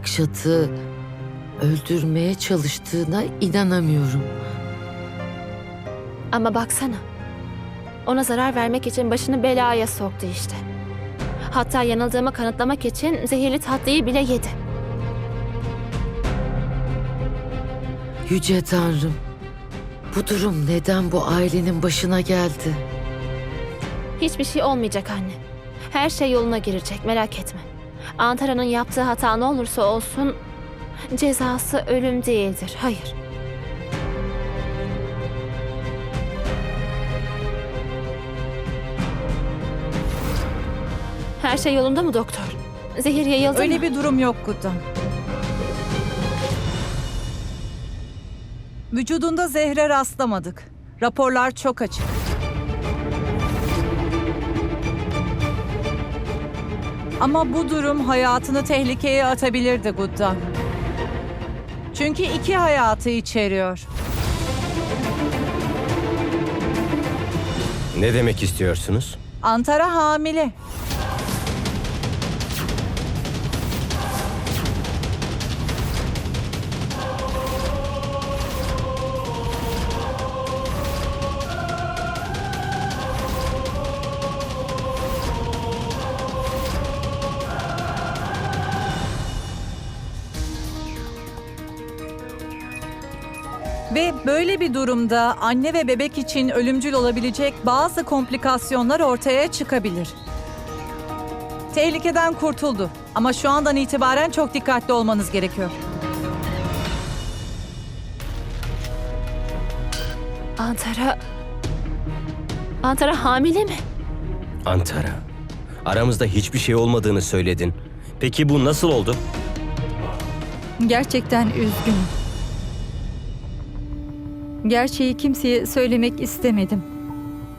Akşat'ı öldürmeye çalıştığına inanamıyorum. Ama baksana. Ona zarar vermek için başını belaya soktu işte. Hatta yanıldığımı kanıtlamak için zehirli tatlıyı bile yedi. Yüce Tanrım, bu durum neden bu ailenin başına geldi? Hiçbir şey olmayacak anne. Her şey yoluna girecek merak etme. Antara'nın yaptığı hata ne olursa olsun cezası ölüm değildir. Hayır. Her şey yolunda mı doktor? Zehir yayıldı Öyle mı? bir durum yok Guddan. Vücudunda zehre rastlamadık. Raporlar çok açık. Ama bu durum hayatını tehlikeye atabilirdi Guddan. Çünkü iki hayatı içeriyor. Ne demek istiyorsunuz? Antara hamile. Böyle bir durumda anne ve bebek için ölümcül olabilecek bazı komplikasyonlar ortaya çıkabilir. Tehlikeden kurtuldu ama şu andan itibaren çok dikkatli olmanız gerekiyor. Antara... Antara hamile mi? Antara. Aramızda hiçbir şey olmadığını söyledin. Peki bu nasıl oldu? Gerçekten üzgünüm. Gerçeği kimseye söylemek istemedim.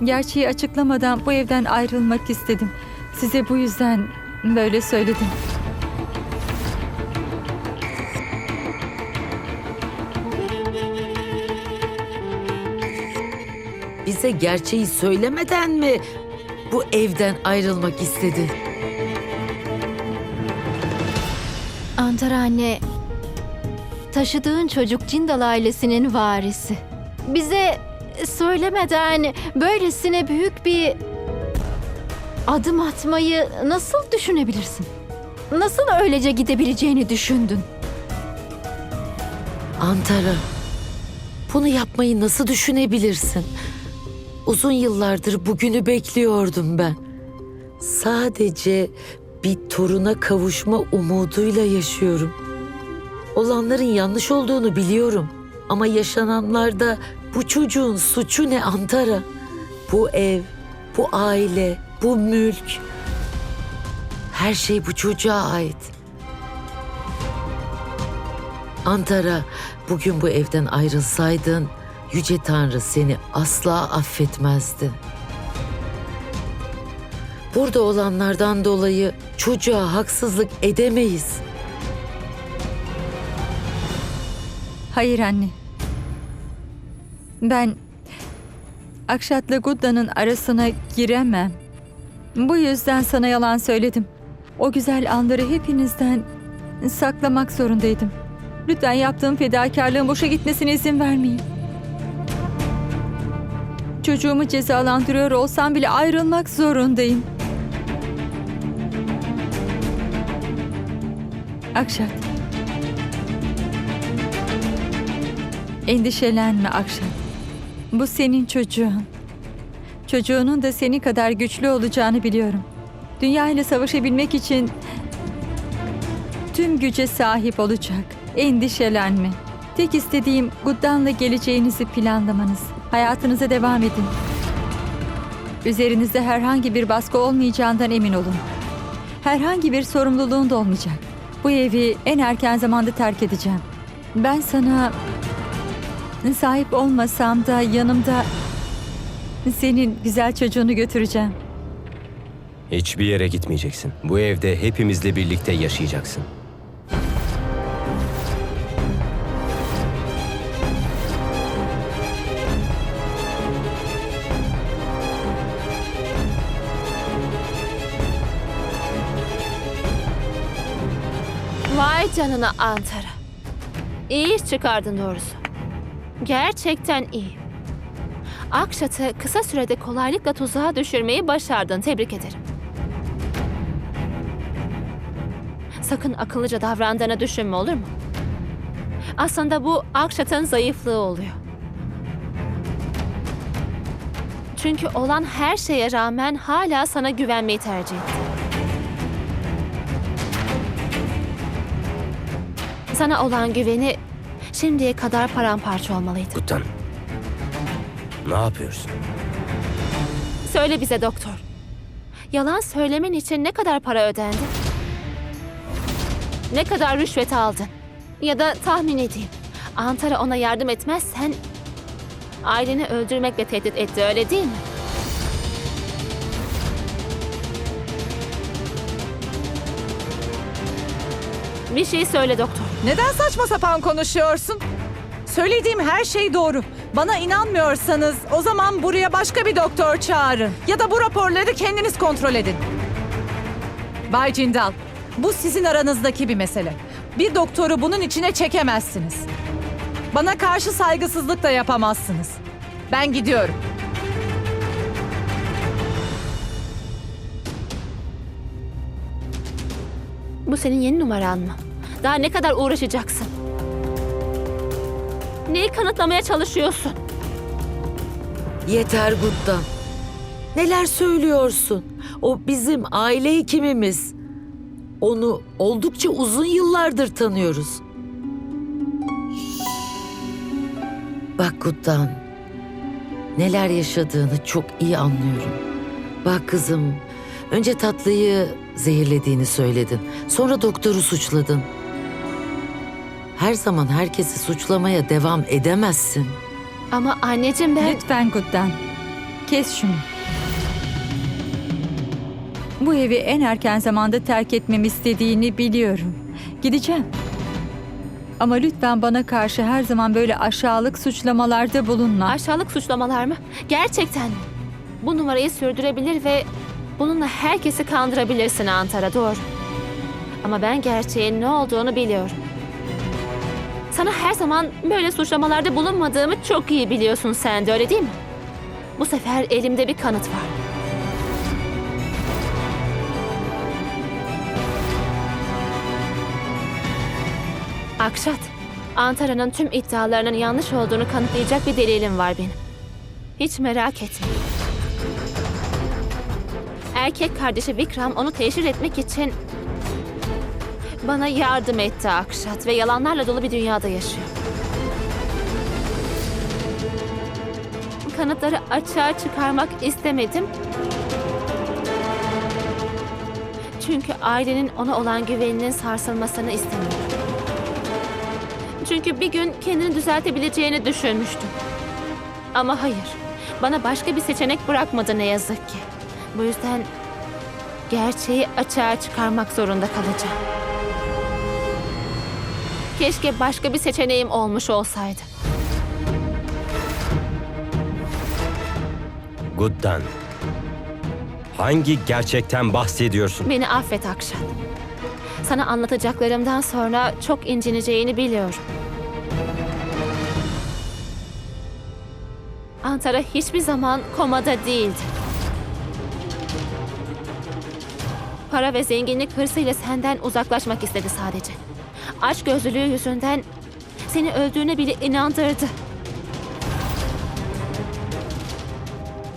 Gerçeği açıklamadan bu evden ayrılmak istedim. Size bu yüzden böyle söyledim. Bize gerçeği söylemeden mi bu evden ayrılmak istedin? Antara anne, taşıdığın çocuk Cindal ailesinin varisi. Bize söylemeden böylesine büyük bir adım atmayı nasıl düşünebilirsin? Nasıl öylece gidebileceğini düşündün? Antara, bunu yapmayı nasıl düşünebilirsin? Uzun yıllardır bugünü bekliyordum ben. Sadece bir toruna kavuşma umuduyla yaşıyorum. Olanların yanlış olduğunu biliyorum. Ama yaşananlarda bu çocuğun suçu ne Antara? Bu ev, bu aile, bu mülk. Her şey bu çocuğa ait. Antara, bugün bu evden ayrılsaydın Yüce Tanrı seni asla affetmezdi. Burada olanlardan dolayı çocuğa haksızlık edemeyiz. Hayır anne. Ben Akşat'la Gudda'nın arasına giremem. Bu yüzden sana yalan söyledim. O güzel anları hepinizden saklamak zorundaydım. Lütfen yaptığım fedakarlığın boşa gitmesine izin vermeyin. Çocuğumu cezalandırıyor olsam bile ayrılmak zorundayım. Akşat. Endişelenme Akşat. Bu senin çocuğun. Çocuğunun da seni kadar güçlü olacağını biliyorum. Dünya ile savaşabilmek için tüm güce sahip olacak. Endişelenme. Tek istediğim Guddan'la geleceğinizi planlamanız. Hayatınıza devam edin. Üzerinizde herhangi bir baskı olmayacağından emin olun. Herhangi bir sorumluluğun da olmayacak. Bu evi en erken zamanda terk edeceğim. Ben sana sahip olmasam da yanımda senin güzel çocuğunu götüreceğim. Hiçbir yere gitmeyeceksin. Bu evde hepimizle birlikte yaşayacaksın. Vay canına Antara. İyi iş çıkardın doğrusu. Gerçekten iyi. Akşat'ı kısa sürede kolaylıkla tuzağa düşürmeyi başardın. Tebrik ederim. Sakın akıllıca davrandığını düşünme olur mu? Aslında bu Akşat'ın zayıflığı oluyor. Çünkü olan her şeye rağmen hala sana güvenmeyi tercih etti. Sana olan güveni şimdiye kadar paramparça olmalıydı. Guttan. Ne yapıyorsun? Söyle bize doktor. Yalan söylemen için ne kadar para ödendi? Ne kadar rüşvet aldın? Ya da tahmin edeyim. Antara ona yardım etmezsen aileni öldürmekle tehdit etti öyle değil mi? Bir şey söyle doktor. Neden saçma sapan konuşuyorsun? Söylediğim her şey doğru. Bana inanmıyorsanız o zaman buraya başka bir doktor çağırın. Ya da bu raporları kendiniz kontrol edin. Bay Cindal, bu sizin aranızdaki bir mesele. Bir doktoru bunun içine çekemezsiniz. Bana karşı saygısızlık da yapamazsınız. Ben gidiyorum. Bu senin yeni numaran mı? Daha ne kadar uğraşacaksın? Neyi kanıtlamaya çalışıyorsun? Yeter Guttan. Neler söylüyorsun? O bizim aile hekimimiz. Onu oldukça uzun yıllardır tanıyoruz. Bak Guttan. Neler yaşadığını çok iyi anlıyorum. Bak kızım, önce tatlıyı zehirlediğini söyledin. Sonra doktoru suçladın. Her zaman herkesi suçlamaya devam edemezsin. Ama anneciğim ben... Lütfen Guddan. Kes şunu. Bu evi en erken zamanda terk etmemi istediğini biliyorum. Gideceğim. Ama lütfen bana karşı her zaman böyle aşağılık suçlamalarda bulunma. Aşağılık suçlamalar mı? Gerçekten mi? Bu numarayı sürdürebilir ve bununla herkesi kandırabilirsin Antara doğru. Ama ben gerçeğin ne olduğunu biliyorum. Sana her zaman böyle suçlamalarda bulunmadığımı çok iyi biliyorsun sen de öyle değil mi? Bu sefer elimde bir kanıt var. Akşat, Antara'nın tüm iddialarının yanlış olduğunu kanıtlayacak bir delilim var benim. Hiç merak etme. Erkek kardeşi Vikram onu teşhir etmek için bana yardım etti Akşat ve yalanlarla dolu bir dünyada yaşıyor. Kanıtları açığa çıkarmak istemedim. Çünkü ailenin ona olan güveninin sarsılmasını istemiyorum. Çünkü bir gün kendini düzeltebileceğini düşünmüştüm. Ama hayır. Bana başka bir seçenek bırakmadı ne yazık ki. Bu yüzden gerçeği açığa çıkarmak zorunda kalacağım. Keşke başka bir seçeneğim olmuş olsaydı. Guttan. Hangi gerçekten bahsediyorsun? Beni affet Akşat. Sana anlatacaklarımdan sonra çok incineceğini biliyorum. Antara hiçbir zaman komada değildi. Para ve zenginlik hırsıyla senden uzaklaşmak istedi sadece. Aç gözlülüğü yüzünden seni öldüğüne bile inandırdı.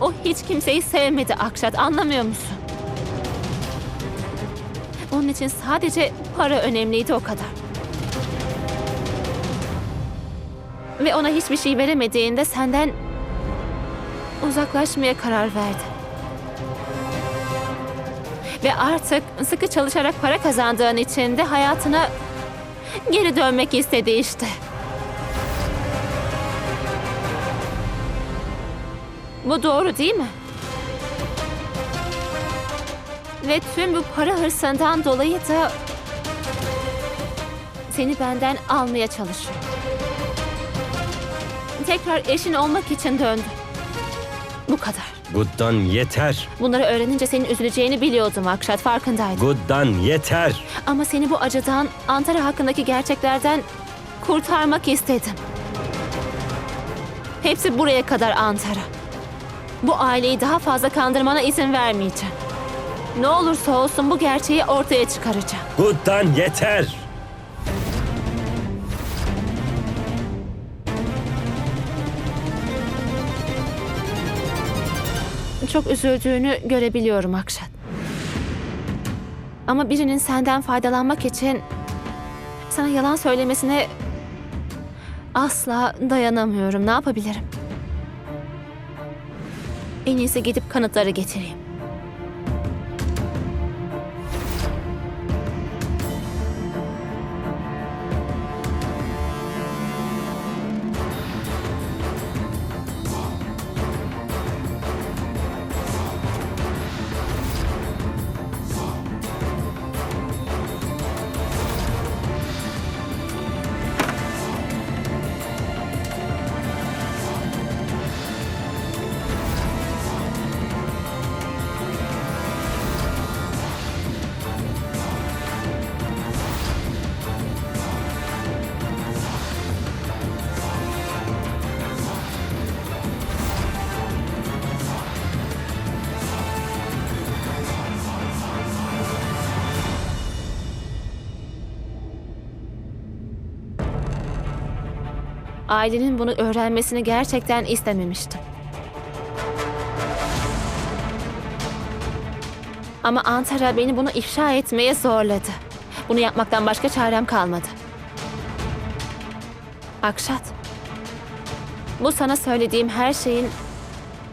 O hiç kimseyi sevmedi Akşat anlamıyor musun? Onun için sadece para önemliydi o kadar. Ve ona hiçbir şey veremediğinde senden uzaklaşmaya karar verdi. Ve artık sıkı çalışarak para kazandığın için de hayatına geri dönmek istedi işte. Bu doğru değil mi? Ve tüm bu para hırsından dolayı da seni benden almaya çalışıyor. Tekrar eşin olmak için döndü. Bu kadar. Guddan yeter. Bunları öğrenince senin üzüleceğini biliyordum Akşat farkındaydım. Guddan yeter. Ama seni bu acıdan, Antara hakkındaki gerçeklerden kurtarmak istedim. Hepsi buraya kadar Antara. Bu aileyi daha fazla kandırmana izin vermeyeceğim. Ne olursa olsun bu gerçeği ortaya çıkaracağım. Guddan yeter. Çok üzüldüğünü görebiliyorum Akşat. Ama birinin senden faydalanmak için sana yalan söylemesine asla dayanamıyorum. Ne yapabilirim? En iyisi gidip kanıtları getireyim. Ailenin bunu öğrenmesini gerçekten istememiştim. Ama Antara beni bunu ifşa etmeye zorladı. Bunu yapmaktan başka çarem kalmadı. Akşat. Bu sana söylediğim her şeyin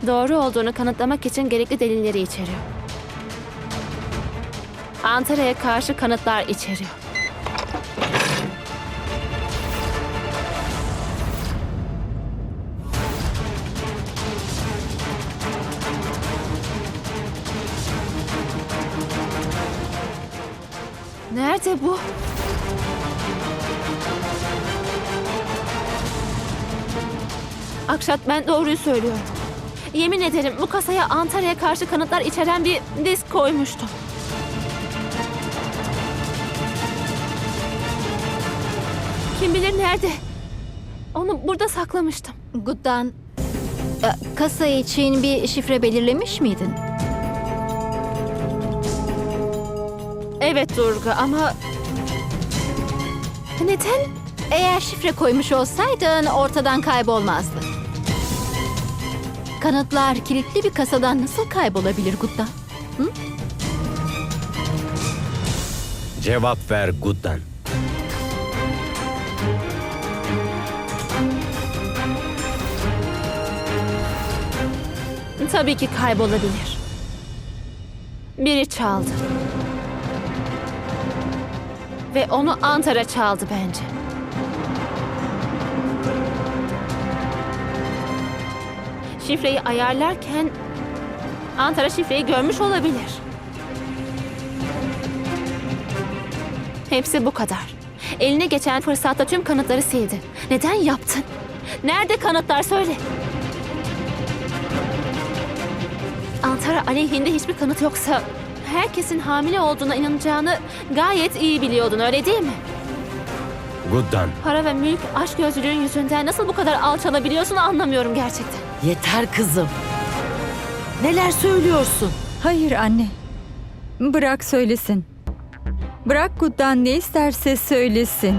doğru olduğunu kanıtlamak için gerekli delilleri içeriyor. Antara'ya karşı kanıtlar içeriyor. Nerede bu? Akşat ben doğruyu söylüyorum. Yemin ederim bu kasaya Antalya'ya karşı kanıtlar içeren bir disk koymuştum. Kim bilir nerede? Onu burada saklamıştım. Guddan, e, kasa için bir şifre belirlemiş miydin? Evet Durga ama... Neden? Eğer şifre koymuş olsaydın ortadan kaybolmazdı. Kanıtlar kilitli bir kasadan nasıl kaybolabilir Guddan? Cevap ver Guddan. Tabii ki kaybolabilir. Biri çaldı. Ve onu Antara çaldı bence. Şifreyi ayarlarken Antara şifreyi görmüş olabilir. Hepsi bu kadar. Eline geçen fırsatta tüm kanıtları sildi. Neden yaptın? Nerede kanıtlar söyle. Antara aleyhinde hiçbir kanıt yoksa herkesin hamile olduğuna inanacağını gayet iyi biliyordun öyle değil mi? Guddan. Para ve mülk aşk gözlülüğün yüzünden nasıl bu kadar alçalabiliyorsun anlamıyorum gerçekten. Yeter kızım. Neler söylüyorsun? Hayır anne. Bırak söylesin. Bırak Guddan ne isterse söylesin.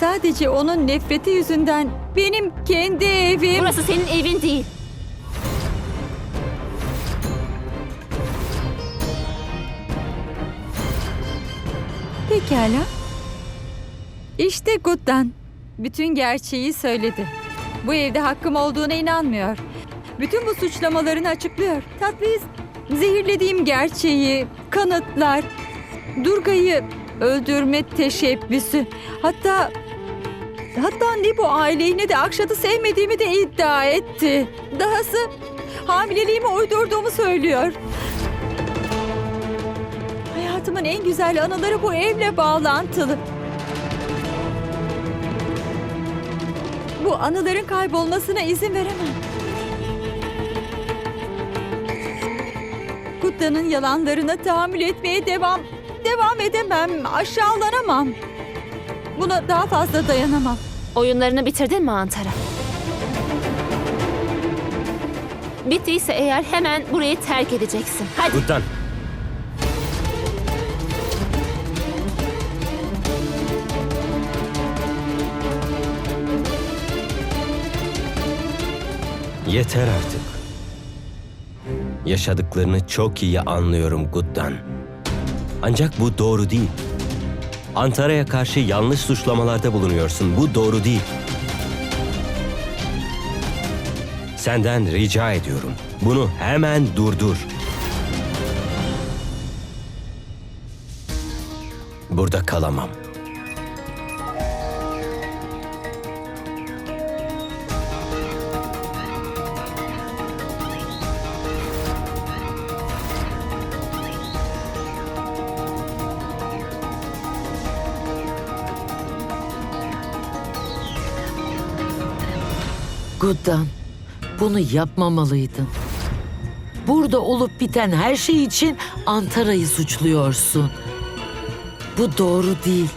Sadece onun nefreti yüzünden benim kendi evim... Burası senin evin değil. Pekala. İşte Guddan. Bütün gerçeği söyledi. Bu evde hakkım olduğuna inanmıyor. Bütün bu suçlamalarını açıklıyor. Tatlıyı zehirlediğim gerçeği, kanıtlar, Durga'yı öldürme teşebbüsü. Hatta hatta ne bu aileyi ne de Akşat'ı sevmediğimi de iddia etti. Dahası hamileliğimi uydurduğumu söylüyor. Hayatımın en güzel anıları bu evle bağlantılı. Bu anıların kaybolmasına izin veremem. Kutla'nın yalanlarına tahammül etmeye devam devam edemem. Aşağılanamam. Buna daha fazla dayanamam. Oyunlarını bitirdin mi Antara? Bittiyse eğer hemen burayı terk edeceksin. Hadi. Guttan. Yeter artık. Yaşadıklarını çok iyi anlıyorum Guttan. Ancak bu doğru değil. Antara'ya karşı yanlış suçlamalarda bulunuyorsun. Bu doğru değil. Senden rica ediyorum. Bunu hemen durdur. Burada kalamam. Guddan, bunu yapmamalıydın. Burada olup biten her şey için Antara'yı suçluyorsun. Bu doğru değil.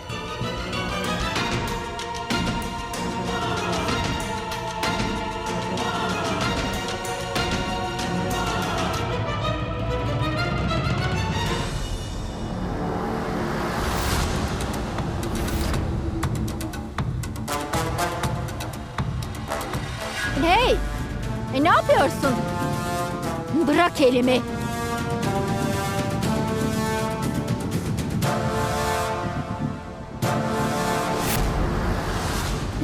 Hey! E, ne yapıyorsun? Bırak elimi.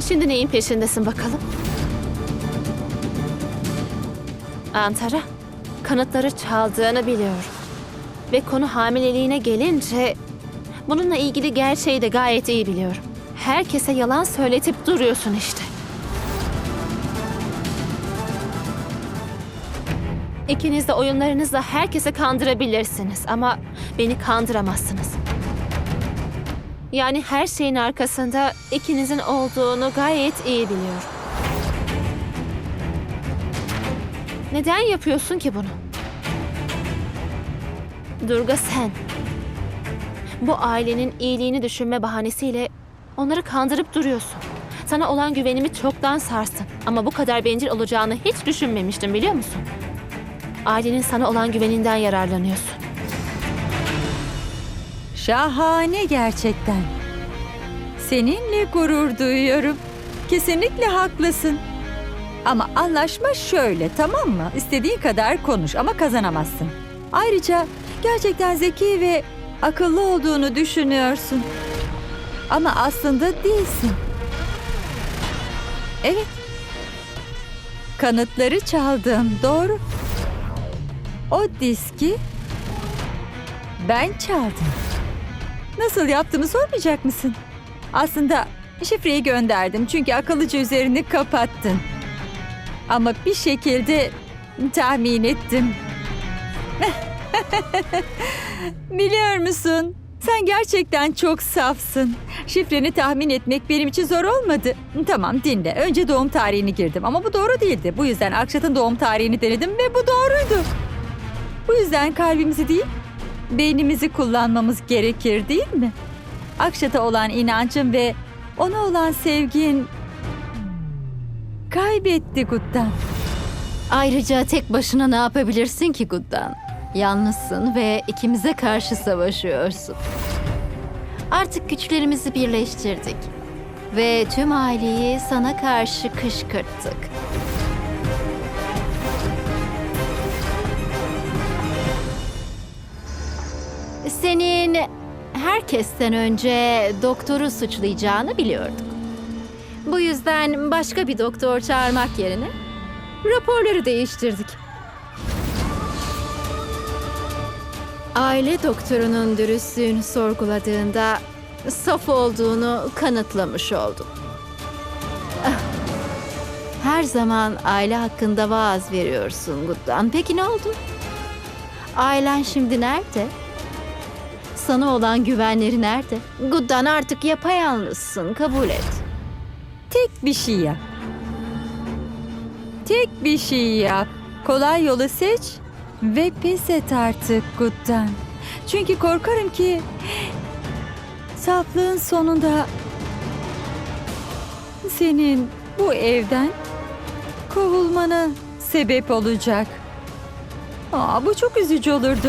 Şimdi neyin peşindesin bakalım? Antara, kanıtları çaldığını biliyorum. Ve konu hamileliğine gelince bununla ilgili gerçeği de gayet iyi biliyorum. Herkese yalan söyletip duruyorsun işte. İkiniz de oyunlarınızla herkese kandırabilirsiniz ama beni kandıramazsınız. Yani her şeyin arkasında ikinizin olduğunu gayet iyi biliyorum. Neden yapıyorsun ki bunu? Durga sen. Bu ailenin iyiliğini düşünme bahanesiyle onları kandırıp duruyorsun. Sana olan güvenimi çoktan sarstın. Ama bu kadar bencil olacağını hiç düşünmemiştim biliyor musun? Ailenin sana olan güveninden yararlanıyorsun. Şahane gerçekten. Seninle gurur duyuyorum. Kesinlikle haklısın. Ama anlaşma şöyle tamam mı? İstediğin kadar konuş ama kazanamazsın. Ayrıca gerçekten zeki ve akıllı olduğunu düşünüyorsun. Ama aslında değilsin. Evet. Kanıtları çaldım, doğru. O diski ben çaldım. Nasıl yaptığımı sormayacak mısın? Aslında şifreyi gönderdim çünkü akıllıca üzerini kapattın. Ama bir şekilde tahmin ettim. Biliyor musun? Sen gerçekten çok safsın. Şifreni tahmin etmek benim için zor olmadı. Tamam dinle. Önce doğum tarihini girdim ama bu doğru değildi. Bu yüzden Akşat'ın doğum tarihini denedim ve bu doğruydu. Bu yüzden kalbimizi değil, beynimizi kullanmamız gerekir değil mi? Akşat'a olan inancın ve ona olan sevgin kaybetti Guttan. Ayrıca tek başına ne yapabilirsin ki Guddan? Yalnızsın ve ikimize karşı savaşıyorsun. Artık güçlerimizi birleştirdik. Ve tüm aileyi sana karşı kışkırttık. Senin herkesten önce doktoru suçlayacağını biliyorduk. Bu yüzden başka bir doktor çağırmak yerine raporları değiştirdik. Aile doktorunun dürüstlüğünü sorguladığında saf olduğunu kanıtlamış oldum. Her zaman aile hakkında vaaz veriyorsun Guddan. Peki ne oldu? Ailen şimdi nerede? Sana olan güvenleri nerede? Guddan artık yapayalnızsın, kabul et. Tek bir şey yap. Tek bir şey yap. Kolay yolu seç ve pes et artık Guddan. Çünkü korkarım ki saflığın sonunda senin bu evden kovulmana sebep olacak. Aa, bu çok üzücü olurdu.